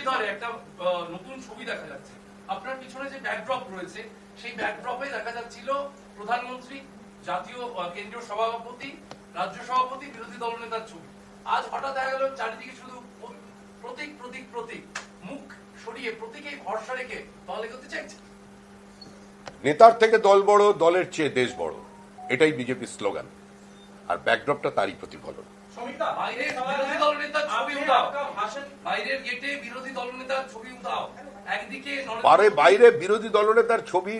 হৃদয়ে একটা নতুন ছবি দেখা যাচ্ছে। আপনার পিছনে যে ব্যাকড্রপ রয়েছে, সেই ব্যাকড্রপে দেখা যাচ্ছিল প্রধানমন্ত্রী, জাতীয় কেন্দ্রীয় সভাপতি, রাজ্য সভাপতি, বিরোধী দলনেতার ছবি। আজ হঠাৎ দেখা গেল চারিদিকে শুধু প্রতীক প্রতীক প্রতীক। মুখ সরিয়ে প্রতীকে ভরসা রেখে দল এগোতে চাইছে। নেতার থেকে দল বড়, দলের চেয়ে দেশ বড়। এটাই বিজেপির স্লোগান। আর ব্যাকড্রপটা তারই প্রতিফলন। পারে বাইরে বিরোধী দলনেতার ছবি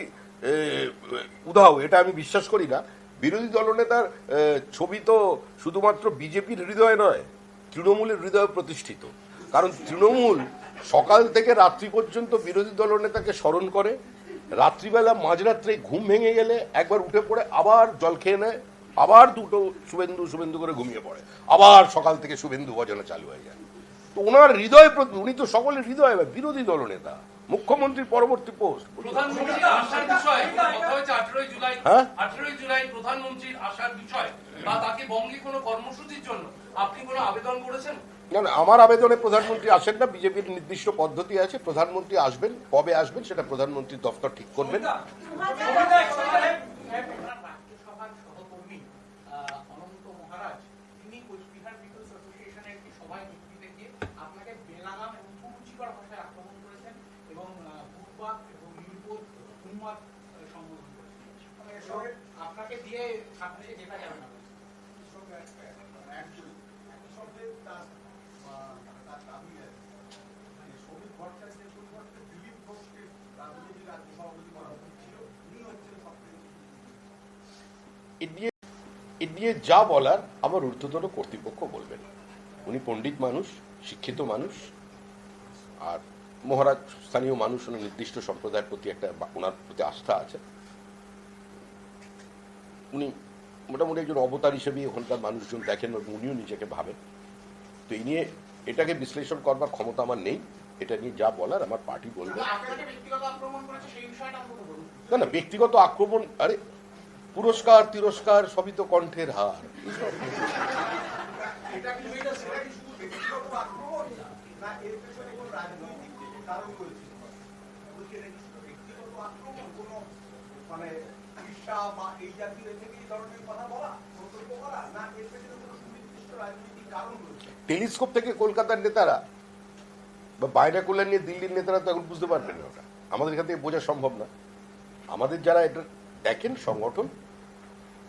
উধাও এটা আমি বিশ্বাস করি না। বিরোধী দলনেতার ছবি তো শুধুমাত্র বিজেপির হৃদয় নয় তৃণমূলের হৃদয় প্রতিষ্ঠিত। কারণ তৃণমূল সকাল থেকে রাত্রি পর্যন্ত বিরোধী দলনেতাকে স্মরণ করে রাত্রিবেলা মাঝরাত্রে ঘুম ভেঙে গেলে একবার উঠে পড়ে আবার জল খেয়ে নেয়। আবার দুটো শুভেন্দু শুভেন্দু করে ঘুমিয়ে পড়ে। আবার সকাল থেকে শুভেন্দু ভজনা চালু হয়ে যায়। তো ওনার হৃদয় প্রতি- উনি তো সকলের হৃদয় বিরোধী দলনেতা মুখ্যমন্ত্রীর পরবর্তী পোস্ট। হ্যাঁ? জুলাই প্রধানমন্ত্রীর আসার বিষয় বা তাকে বঙ্গে কোনো কর্মসূচির জন্য আপনি কোনো আবেদন করেছেন? না না আমার আবেদনে প্রধানমন্ত্রী আসেন না বিজেপির নির্দিষ্ট পদ্ধতি আছে। প্রধানমন্ত্রী আসবেন কবে আসবেন সেটা প্রধানমন্ত্রীর দফতর ঠিক করবেন। নিয়ে যা বলার আমার ঊর্ধ্বতন কর্তৃপক্ষ বলবেন। উনি পণ্ডিত মানুষ, শিক্ষিত মানুষ, আর মহারাজ স্থানীয় মানুষ নির্দিষ্ট সম্প্রদায়ের প্রতি একটা ওনার প্রতি আস্থা আছে। উনি মোটামুটি একজন অবতার হিসেবেই ওখানকার মানুষজন দেখেন এবং উনিও নিজেকে ভাবেন। তো এই নিয়ে এটাকে বিশ্লেষণ করবার ক্ষমতা আমার নেই। এটা নিয়ে যা বলার আমার পার্টি বলবে। না না ব্যক্তিগত আক্রমণ আরে পুরস্কার তিরস্কার সবই তো কণ্ঠের হার এটা কি এটা সেটা কি শুধু ব্যক্তিগত আক্রমণ না এর পেছনে কোনো রাজনৈতিক কারণ রয়েছে বলছি এটা কি শুধু ব্যক্তিগত আক্রমণ কোনো মানে ঈর্ষা বা এই জাতীয় এই ধরনের কথা বলা, মন্তব্য করা, না, এর পেছনে কোনো সুনির্দিষ্ট রাজনৈতিক কারণ রয়েছে? টেলিস্কোপ থেকে কলকাতার নেতারা বা বাইনাকুলার নিয়ে দিল্লির নেতারা তো এখন বুঝতে পারবেন না ওটা। আমাদের এখান থেকে বোঝা সম্ভব না। আমাদের যারা এটা দেখেন, সংগঠন,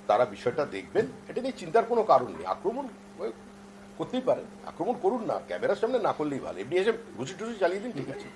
তারা বিষয়টা দেখবেন। এটা নিয়ে চিন্তার কোনো কারণ নেই। আক্রমণ করতেই পারেন। আক্রমণ করুন না। ক্যামেরার সামনে না করলেই ভালো। এমনি এসে ঘুষি টুসি চালিয়ে দিন, ঠিক আছে।